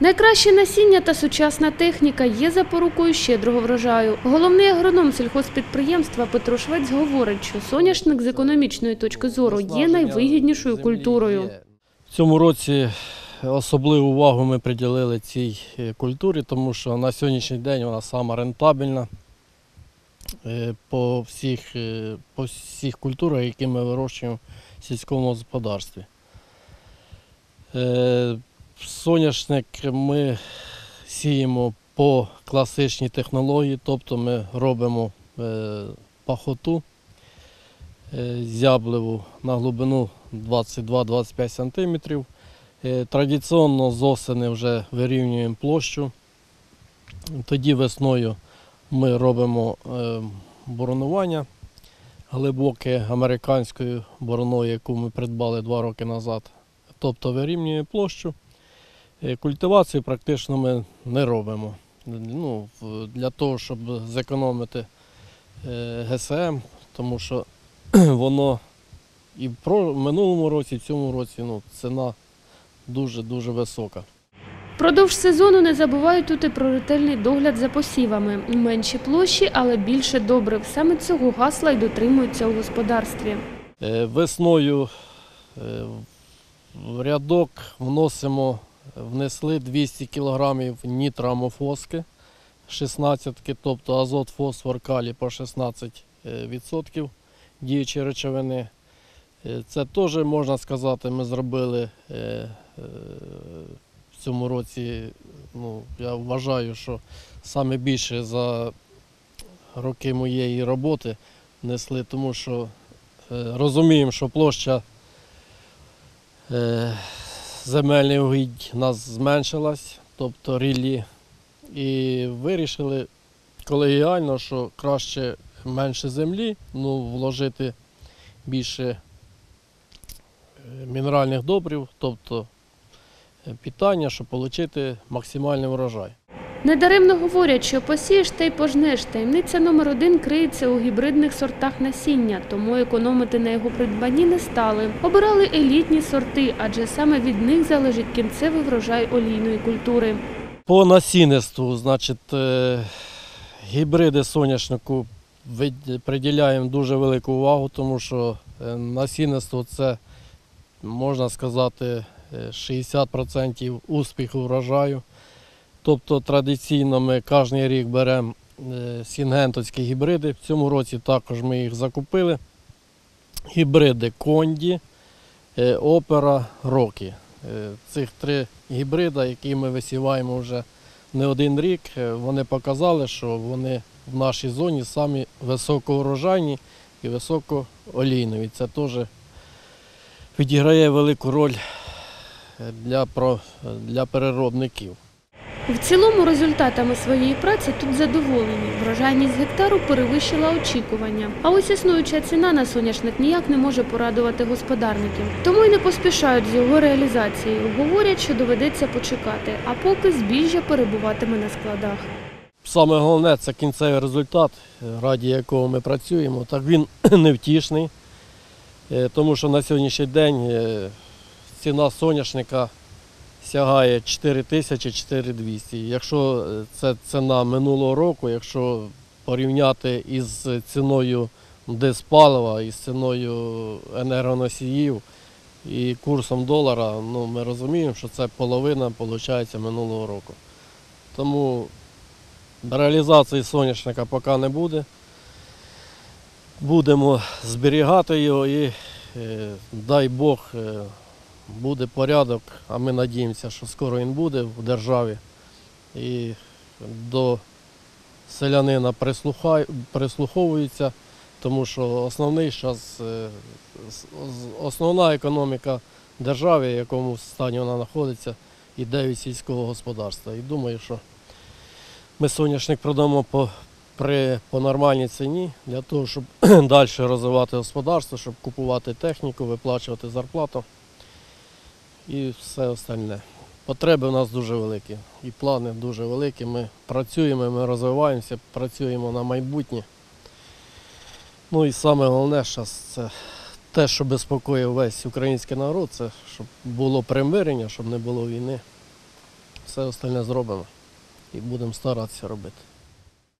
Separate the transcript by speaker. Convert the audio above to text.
Speaker 1: Найкраще насіння та сучасна техніка є запорукою щедрого врожаю. Головний агроном сільхозпідприємства Петро Швець говорить, що соняшник з економічної точки зору є найвигіднішою культурою.
Speaker 2: В цьому році особливу увагу ми приділили цій е, культурі, тому що на сьогоднішній день вона сама рентабельна е, по всіх, е, по всіх культурах, які ми вирощуємо в сільському господарстві. Соняшник ми сіємо по класичній технології, тобто ми робимо е, пахоту е, зябливу на глибину 22-25 см. Е, Традиційно з осени вже вирівнюємо площу. Тоді весною ми робимо боронування глибоке американською бороною, яку ми придбали два роки назад. Тобто вирівнюємо площу. Е, Культивацію практично ми не робимо. Ну, для того, щоб зекономити е, ГСМ, тому що воно і в минулому році, і в цьому році ну, ціна дуже-дуже висока.
Speaker 1: Продовж сезону не забувають тут і про ретельний догляд за посівами. Менші площі, але більше добрив. Саме цього гасла й дотримуються у господарстві.
Speaker 2: Е, Весною в рядок вносимо, внесли 200 кг нітроамофоски 16, тобто азот, фосфор, калій по 16 е, відсотків діючі речовини. Е, Це теж можна сказати, ми зробили е, в цьому році. Ну, я вважаю, що саме більше за роки моєї роботи внесли, тому що Розуміємо, що площа земельних угідь у нас зменшилась, тобто ріллі. І вирішили колегіально, що краще менше землі, ну, вложити більше е, мінеральних добрив, тобто е, питання, щоб отримати максимальний врожай.
Speaker 1: Недаремно говорять, що посієш та й пожнеш. Таємниця номер один криється у гібридних сортах насіння, тому економити на його придбанні не стали. Обирали елітні сорти, адже саме від них залежить кінцевий врожай олійної культури.
Speaker 2: По насінництву, значить, е, гібриди соняшнику приділяємо дуже велику увагу, тому що е, насінництво це, можна сказати, е, 60% успіху врожаю. Тобто традиційно ми кожен рік беремо е, сінгентовські гібриди. В цьому році також ми їх закупили. Гібриди Конді, е, Опера, Рокі. Е, Цих три гібрида, які ми висіваємо вже не один рік, вони показали, що вони в нашій зоні самі високоурожайні і високоолійнові. Це теж відіграє велику роль для, для переробників.
Speaker 1: В цілому результатами своєї праці тут задоволені. Врожайність гектару перевищила очікування. А ось існуюча ціна на соняшник ніяк не може порадувати господарників. Тому й не поспішають з його реалізацією. Говорять, що доведеться почекати, а поки збіжжя перебуватиме на складах.
Speaker 2: Саме головне це кінцевий результат, раді якого ми працюємо. Так він невтішний, е, тому що на сьогоднішній день е, ціна соняшника сягає 4 4200. Якщо е, це ціна минулого року, якщо порівняти із ціною диспалива, із ціною енергоносіїв і курсом долара, ну, ми розуміємо, що це половина виходить минулого року. Тому Реалізації соняшника поки не буде. Будемо зберігати його і е, дай Бог е, буде порядок, а ми надіємося, що скоро він буде в державі. І до селянина прислуховуються, тому що основний зараз, основна економіка держави, в якому стані вона знаходиться, іде від сільського господарства. І думаю, що ми соняшник продамо по, при, по нормальній ціні для того, щоб далі розвивати господарство, щоб купувати техніку, виплачувати зарплату і все остальне. Потреби у нас дуже великі і плани дуже великі. Ми працюємо, ми розвиваємося, працюємо на майбутнє. Ну і саме головне зараз це те, що безпокоїть весь український народ, це щоб було примирення, щоб не було війни. Все остальне зробимо і будемо старатися робити.